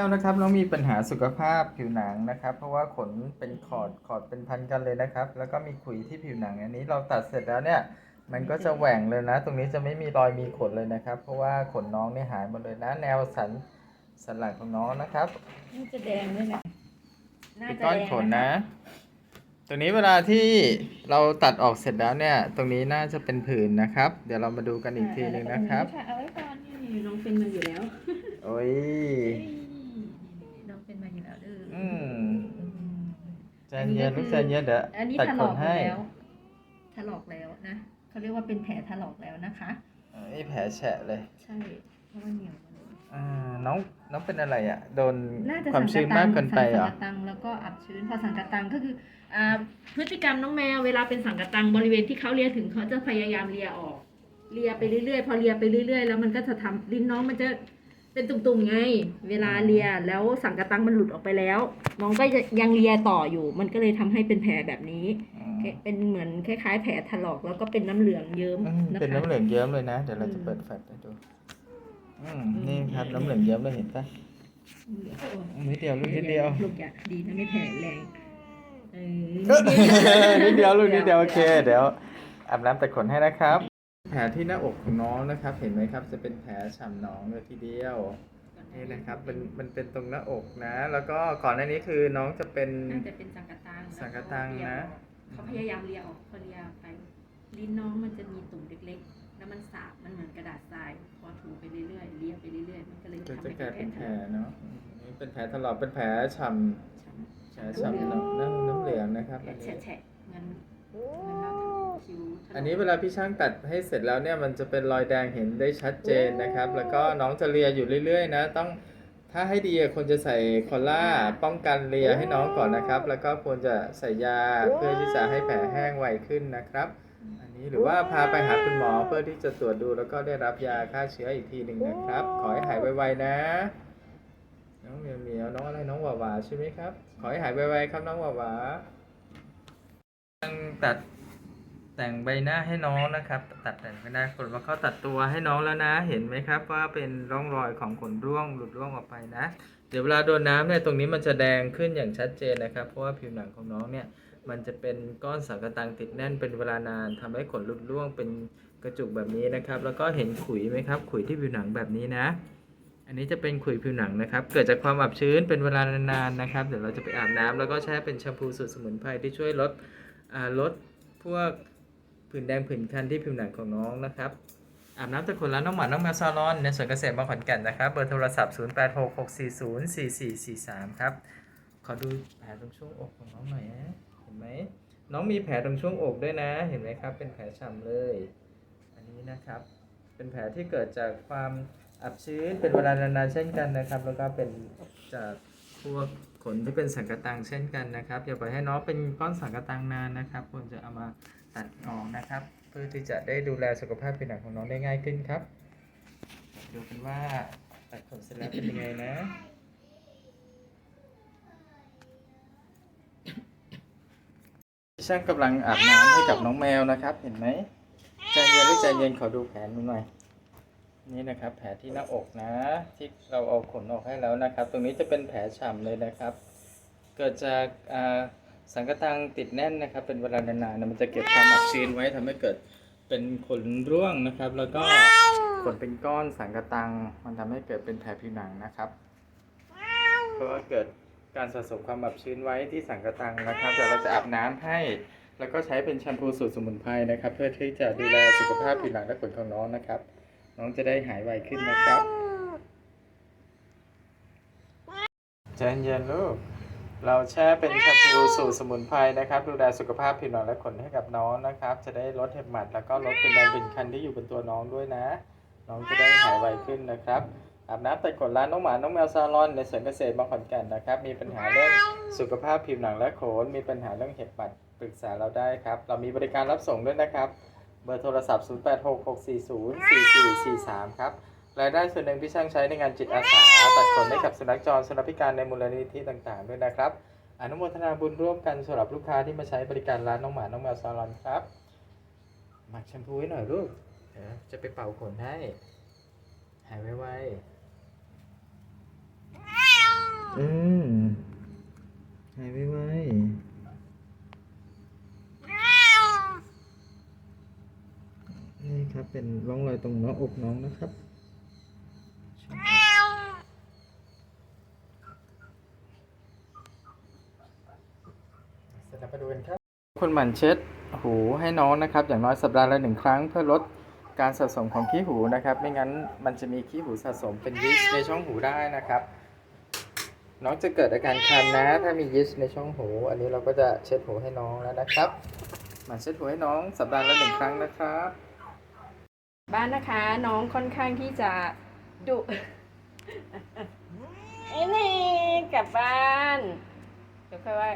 ก้วนะครับน้องมีปัญหาสุขภาพผิวหนังนะครับ เพราะว่าขนเป็นขอดขอดเป็นพันกันเลยนะครับ แล้วก็มีขุยที่ผิวหนังอันนี้เราตัดเสร็จแล้วเนี่ย มันก็จะแหว่งเลยนะ ตรงนี้จะไม่มีรอยมีขนเลยนะครับ เพราะว่าขนน้องเนี่ยหายหมดเลยนะ แนวสันสันหลังของน้องนะครับน่าจะแดงด้วยนะน่าเป็นจะก้อนแดงขนนะ ตรงนี้เวลาที่เราตัดออกเสร็จแล้วเนี่ย ตรงนี้น่าจะเป็นผื่นนะครับ เดี๋ยวเรามาดูกันอีกทีหนึงนะครับเอาไว้ก่อนนี่น้องเป็นมาอยู่แล้วโอ้ย ใจเย็นลูกใจเย็นเดี๋ยวอันนี้ตัดถขลอนกให้แล้วถลอกแล้วนะเขาเรียกว่าเป็นแผลถลอกแล้วนะคะเอ้ยแผลแฉะเลย ใช่เพราะว่าเหนียวมาเลยอ่าน้องน้องเป็นอะไรอะ โดนน่าจะความชื้นมากเกินไปเหรอสังกะตังแล้วก็อับชื้นพอสังกะตังก็คืออ่าพฤติกรรมน้องแมวเวลาเป็นสังกะตังบริเวณที่เขาเลียถึงเขาจะพยายามเลียออก เลียไปเรื่อยๆ พอเลียไปเรื่อยๆ แล้วมันก็จะทำลิ้นน้องมันจะ เป็นตุ่มๆไง เวลาเลียแล้วสังกะตังมันหลุดออกไปแล้ว น้องก็จะยังเลียต่ออยู่ มันก็เลยทำให้เป็นแผลแบบนี้อืมเป็นเหมือนคล้ายๆ แผลถลอกแล้วก็เป็นน้ำเหลืองเยิ้มอืมนะคะเป็นน้ำเหลืองเยิ้มเลยนะ เดี๋ยวเราจะอืมเปิดแฟลชให้ดูอืมนี่ครับน้ำเหลืองเยิ้มเลยเห็นปะเหลืองโอ้ยนิดเดียวลูกนิดเดียวลูกอย่าดีนะไม่แผลแรงเออนิดเดียวลูกนิดเดียวโอเค เดี๋ยวอาบน้ำแต่ขนให้นะครับ แผลที่หน้าอกของน้องนะครับ เห็นไหมครับ จะเป็นแผลฉ่ำหนองเลยทีเดียวนี่นะครับมันมันเป็นตรงหน้าอกนะ แล้วก็ก่อนหน้านี้คือน้องจะเป็นน่าจะเป็นสังกะตังสังกะตังนะ เขาพยายามเลียออกพอเลียไป ลิ้นน้องมันจะมีตุ่มเล็กๆ แล้วมันสาบมันเหมือนกระดาษทรายพอถูไปเรื่อยๆเลียไปเรื่อยๆมันก็เลยก็ทำจะให้กลายเป็นแผลถลอกเนาะอืมนี่เป็นแผลถลอกเป็นแผลฉ่ำช้ำแผลฉ่ำน้ำน้ำน้ำเหลืองนะครับแผลอันนี้แฉะๆเหมือน คิ้วถลกอันนี้เวลาพี่ช่างตัดให้เสร็จแล้วเนี่ยมันจะเป็นรอยแดงเห็นได้ชัดเจนนะครับ แล้วก็น้องจะเลียอยู่เรื่อยๆนะ ต้องถ้าให้ดีอะควรจะใส่คอลล่าป้องกันเลียให้น้องก่อนนะครับ แล้วก็ควรจะใส่ยาเพื่อที่จะให้แผลแห้งไวขึ้นนะครับ อันนี้หรือว่าพาไปหาคุณหมอเพื่อที่จะตรวจดูแล้วก็ได้รับยาฆ่าเชื้ออีกทีหนึ่งนะครับ ขอให้หายไวๆนะ น้องเหมียวเหมียวน้องอะไรน้องหวาหวาใช่ไหมครับ ขอให้หายไวๆครับน้องหวาหวาตั้งตัด แต่งใบหน้าให้น้องนะครับ ตัดแต่งใบหน้าคนว่าเขาตัดตัวให้น้องแล้วนะ เห็นไหมครับว่าเป็นร่องรอยของขนร่วงหลุดร่วงออกไปนะ เดี๋ยวเวลาโดนน้ำเนี่ยตรงนี้มันจะแดงขึ้นอย่างชัดเจนนะครับ เพราะว่าผิวหนังของน้องเนี่ยมันจะเป็นก้อนสังกะตังติดแน่นเป็นเวลานานทำให้ขนหลุดร่วงเป็นกระจุกแบบนี้นะครับ แล้วก็เห็นขุยไหมครับ ขุยที่ผิวหนังแบบนี้นะอันนี้จะเป็นขุยผิวหนังนะครับ เกิดจากความอับชื้นเป็นเวลานานๆนะครับ เดี๋ยวเราจะไปอาบน้ำแล้วก็แช่เป็นแชมพูสูตรสมุนไพรที่ช่วยลดลดพวก ผื่นแดงผื่นคันที่ผิวหนังของน้องนะครับอาบน้ำตะขนแล้วน้องหมาน้องแมวซาลอนในสวนเกษตรบางขอนแก่นนะครับเบอร์โทรศัพท์ 0866404443 ครับขอดูแผลตรงช่วงอกของน้องหน่อยนะเห็นไหมน้องมีแผลตรงช่วงอกด้วยนะ เห็นไหมครับ เป็นแผลฉ่ำเลย อันนี้นะครับ เป็นแผลที่เกิดจากความอับชื้นเป็นเวลานานๆเช่นกันนะครับ แล้วก็เป็นจากพวกขนที่เป็นสังกะตังเช่นกันนะครับอย่าปล่อยให้น้องเป็นก้อนสังกะตังนานนะครับควรจะเอามา ตัดออกนะครับ เพื่อที่จะได้ดูแลสุขภาพผิวหนังของน้องได้ง่ายขึ้นครับดูกันว่าตัดขนเสร็จแล้วเป็นยังไงนะช่างกำลังอาบน้ำให้กับน้องแมวนะครับ เห็นไหมใจเย็นหรือใจเย็นขอดูแผลหนูหน่อยนี่นะครับแผลที่หน้าอกนะ ที่เราเอาขนออกให้แล้วนะครับ ตรงนี้จะเป็นแผลฉ่ำเลยนะครับ เกิดจากอ่า สังกะตังติดแน่นนะครับ เป็นเวลานานๆนะมันจะเก็บความอับชื้นไว้ทำให้เกิดเป็นขนร่วงนะครับ แล้วก็ขนเป็นก้อนสังกะตัง มันทำให้เกิดเป็นแผลผิวหนังนะครับเพราะว่าเกิดการสะสมความอับชื้นไว้ที่สังกะตังนะครับเดี๋ยวเราจะอาบน้ำให้ แล้วก็ใช้เป็นแชมพูสูตรสมุนไพรนะครับ เพื่อที่จะดูแลสุขภาพผิวหนังและขนของน้องนะครับ น้องจะได้หายไวขึ้นนะครับใจเย็นลูก เราแช่เป็นแชมพูสูตรสมุนไพรนะครับ ดูแลสุขภาพผิวหนังและขนให้กับน้องนะครับ จะได้ลดเห็บหมัด แล้วก็ลดเป็นแดงเป็นคันที่อยู่บนตัวน้องด้วยนะ น้องจะได้หายไวขึ้นนะครับอาบน้ำแต่ขนร้านน้องหมา น้องแมวซาลอนในสวนเกษตรบางขอนแก่นนะครับ มีปัญหาเรื่องสุขภาพผิวหนังและขน มีปัญหาเรื่องเห็บหมัดปรึกษาเราได้ครับ เรามีบริการรับส่งด้วยนะครับ เบอร์โทรศัพท์ 0866404443 ครับ รายได้ส่วนหนึ่งพี่ช่างใช้ในงานจิตอาสาตัดขนให้กับสุนัขจรสุนัขพิการในมูลนิธิต่างๆ ด้วยนะครับ อนุโมทนาบุญร่วมกันสำหรับลูกค้าที่มาใช้บริการร้านน้องหมา น้องแมวซาลอนครับหมักแชมพูไว้หน่อยลูกเดี๋ยวจะไปเป่าขนให้ หายไวๆอืมหายไวๆนี่ครับเป็นร่องรอยตรงหน้าอกน้องนะครับ เสร็จแล้วมาดูกันครับ คุณหมั่นเช็ดหูให้น้องนะครับ อย่างน้อยสัปดาห์ละหนึ่งครั้งเพื่อลดการสะสมของขี้หูนะครับ ไม่งั้นมันจะมีขี้หูสะสมเป็นยีสต์ในช่องหูได้นะครับ น้องจะเกิดอาการคันนะ ถ้ามียีสต์ในช่องหู อันนี้เราก็จะเช็ดหูให้น้องแล้วนะครับหมั่นเช็ดหูให้น้องสัปดาห์ละหนึ่งครั้งนะครับ บ้านนะคะน้องค่อนข้างที่จะดุไอ้นี่กลับบ้านเดี๋ยวค่อยว่า